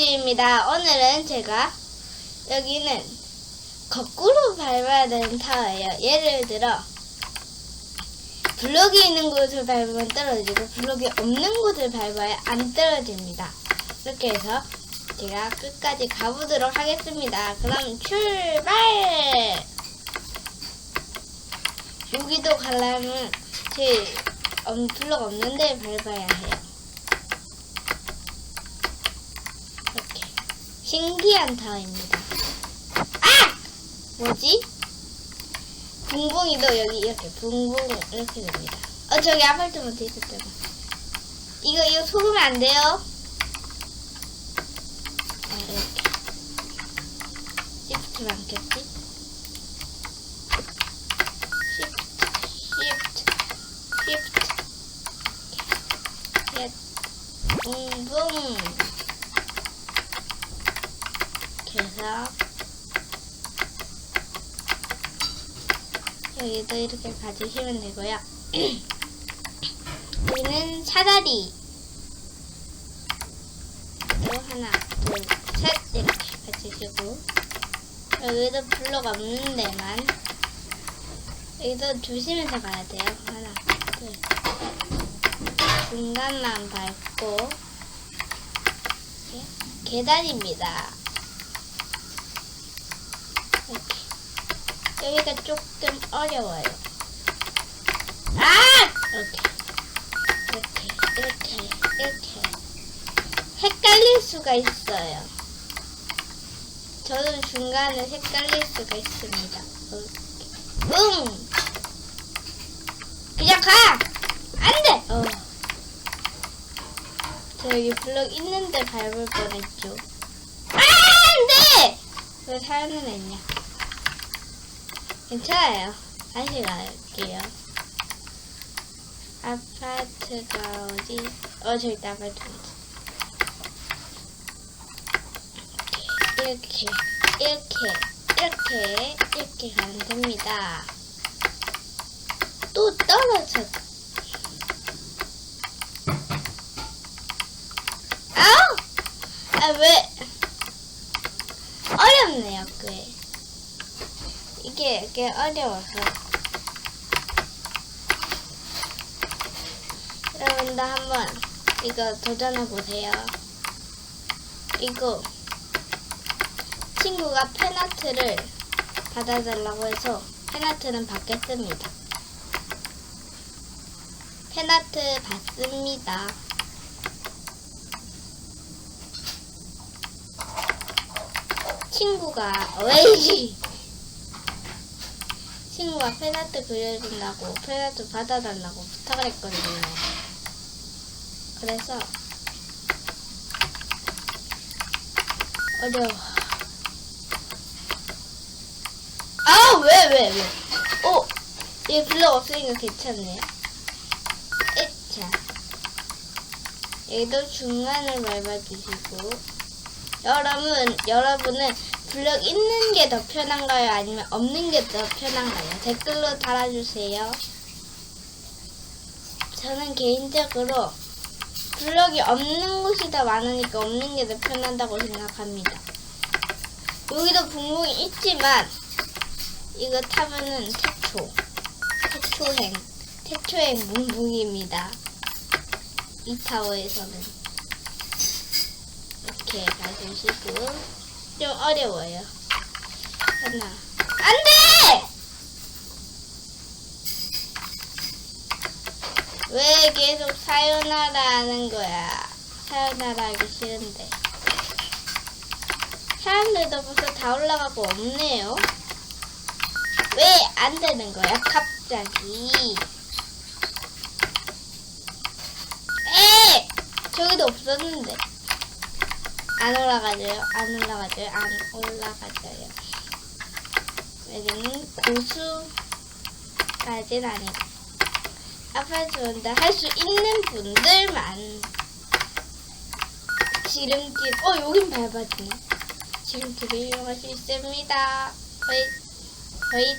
뷰입니다. 오늘은 제가 여기는 거꾸로 밟아야 되는 타워예요. 예를 들어 블록이 있는 곳을 밟으면 떨어지고 블록이 없는 곳을 밟아야 안 떨어집니다. 이렇게 해서 제가 끝까지 가보도록 하겠습니다. 그럼 출발! 여기도 가려면 제 음, 블록 없는 데 밟아야 해요. 이렇게 신기한 타워입니다. 아! 뭐지? 붕붕이도 여기 이렇게 붕붕 이렇게 됩니다. 어 저기 아파트먼트 있었잖아. 이거 이거 속으면 안 돼요. 아 이렇게 시프트를 안 켰지? 시프트 시프트 시프트 예 붕붕 그래서 여기도 이렇게 가지시면 되고요. 여기는 사다리. 또 하나, 둘, 셋 이렇게 가지시고 여기도 블록 없는 데만 여기도 조심해서 가야 돼요. 하나, 둘, 중간만 밟고 계단입니다. 이렇게. 여기가 조금 어려워요. 아! 이렇게. 이렇게, 이렇게, 이렇게. 헷갈릴 수가 있어요. 저는 중간에 헷갈릴 수가 있습니다. 이렇게. 응! 그냥 가! 안 돼! 어. 저 여기 블럭 있는데 밟을 뻔했죠. 아! 안 돼! 왜 사연은 했냐? 괜찮아요. 다시 갈게요. 아파트가 어디? 어, 저기 아파트먼트. 이렇게, 이렇게, 이렇게, 이렇게 가면 됩니다. 또 떨어졌. 아우! 아, 왜? 어렵네요, 꽤. 이게 어려워서. 여러분도 한번 이거 도전해보세요. 이거 친구가 팬아트를 받아달라고 해서 팬아트는 받겠습니다. 팬아트 받습니다. 친구가 왜이 친구가 팬아트 그려준다고 팬아트 받아달라고 부탁을 했거든요. 그래서 어려워. 아, 왜, 왜, 왜? 오! 얘 블럭 없으니까 괜찮네요. 에차. 얘도 중간을 밟아주시고. 여러분, 여러분은 블럭 있는 게 더 편한가요? 아니면 없는 게 더 편한가요? 댓글로 달아주세요. 저는 개인적으로 블럭이 없는 곳이 더 많으니까 없는 게 더 편하다고 생각합니다. 여기도 붕붕이 있지만 이거 타면은 태초, 태초행, 태초행 붕붕입니다. 이 타워에서는 이렇게 가주시고 좀 어려워요. 하나, 안 돼! 왜 계속 사요나라 하는 거야? 사요나라 하기 싫은데. 사람들도 벌써 다 올라가고 없네요. 왜 안 되는 거야, 갑자기? 에! 저기도 없었는데. 안 올라가져요, 안 올라가져요, 안 올라가져요. 여기는 고수까진 아니고. 아파트 온다 할 수 있는 분들만 지름길 어 여긴 밟아지네. 지름길을 이용할 수 있습니다. 거의 거의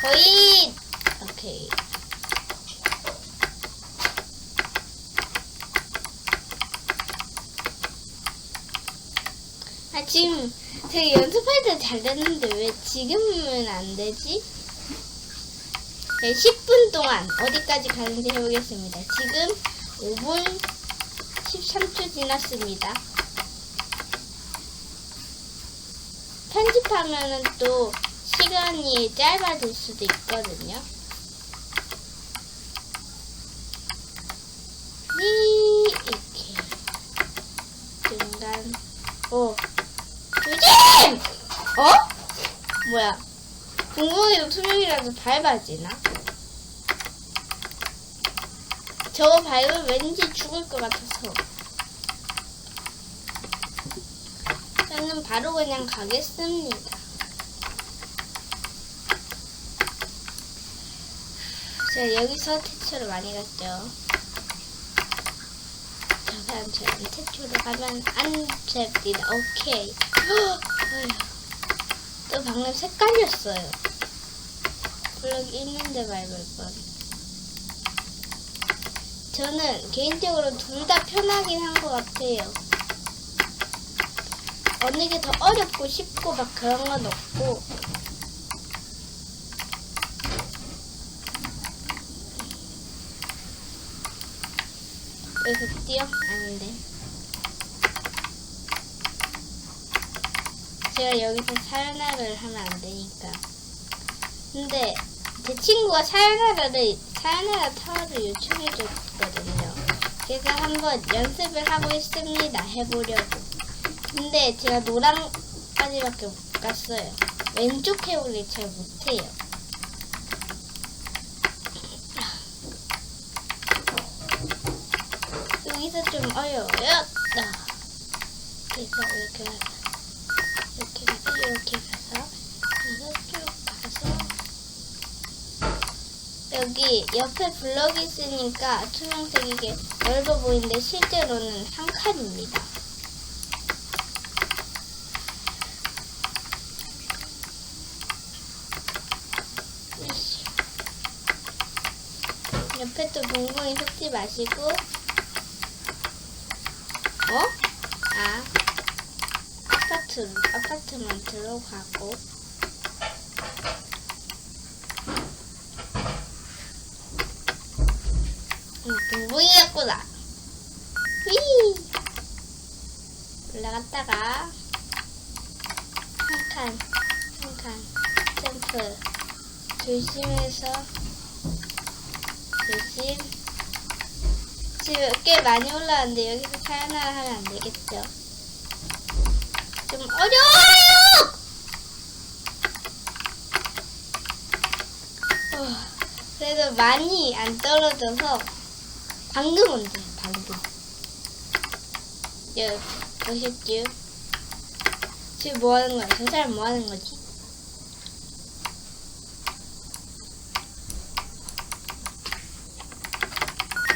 거의 오케이 아, 지금 되게 연습할 때 잘 됐는데 왜 지금은 안 되지? 네, 10분 동안 어디까지 가는지 해보겠습니다. 지금 5분 13초 지났습니다. 편집하면은 또 시간이 짧아질 수도 있거든요. 이 이렇게 중간 오 유진 어? 뭐야? 공공이도 투명이라도 밟아지나? 저거 밟으면 왠지 죽을 것 같아서. 저는 바로 그냥 가겠습니다. 제가 여기서 태초를 많이 갔죠. 저 사람처럼 태초를 가면 안 됩니다. 오케이. 또 방금 색깔이었어요. 블럭이 있는데 밟을 뻔. 저는 개인적으로 둘 다 편하긴 한 것 같아요. 어느 게 더 어렵고 쉽고 막 그런 건 없고 여기서 뛰어? 아닌데 제가 여기서 사연하를 하면 안 되니까 근데 제 친구가 사연하를 사연하라 타워를 요청해 줬거든요 그래서 한번 연습을 하고 있습니다 해보려고 근데 제가 노랑까지밖에 못 갔어요. 왼쪽 해올리 잘 못해요. 여기서 좀 어려워요. 그래서 이렇게 이렇게 가서 이렇게 가서 그래서 쭉 가서 여기 옆에 블럭이 있으니까 투명색 이게 넓어 보이는데 실제로는 한 칸입니다. 옆에 또 붕붕이 속지 마시고 어? 아. 아파트 아파트먼트로 가고. 음, 붕붕이였구나? 휘! 올라갔다가. 한칸 한 칸. 점프. 조심해서. 조심 지금 꽤 많이 올라왔는데 여기서 사연하라 하면 안 되겠죠? 좀 어려워요! 어, 그래도 많이 안 떨어져서 방금 온대 방금. 여기 보셨죠 지금 뭐 하는 거야? 저 사람 뭐 하는 거지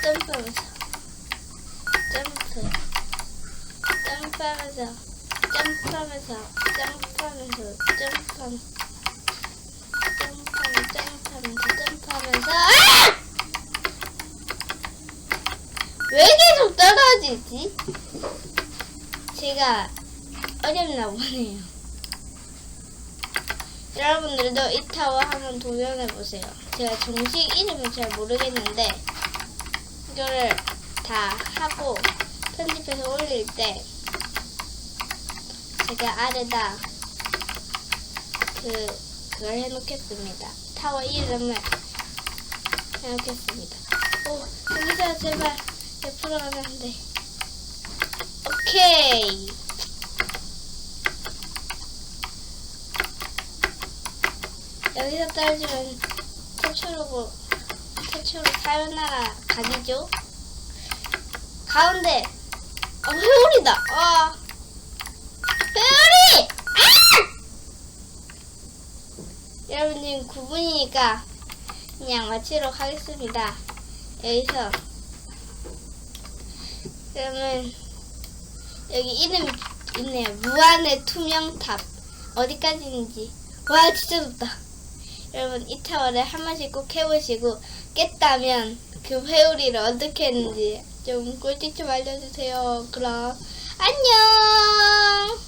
점프하면서 점프 점프하면서 점프하면서 점프하면서 점프하면서 점프하면서 점프하면서 점프하면서 아! 왜 계속 떨어지지? 제가 어렵나 보네요. 여러분들도 이 타워 한번 도전해 보세요. 제가 정식 이름은 잘 모르겠는데 이거를 다 하고 편집해서 올릴 때 제가 아래다 그 그걸 해놓겠습니다. 타워 이름을 해놓겠습니다. 오 여기서 제발 옆으로 가면 안 돼. 오케이. 여기서 떨어지면 태초로고 태초로 사요나라 각이죠. 가운데 어, 회오리다. 아 회오리! 아! 여러분 지금 9분이니까 그냥 마치도록 하겠습니다. 여기서 그러면 여기 이름이 있네요. 무한의 투명탑 어디까지인지 와 진짜 높다. 여러분 이 타워를 한 번씩 꼭 해보시고 깼다면 그 회오리를 어떻게 했는지 좀 꿀팁 좀 알려주세요. 그럼 안녕.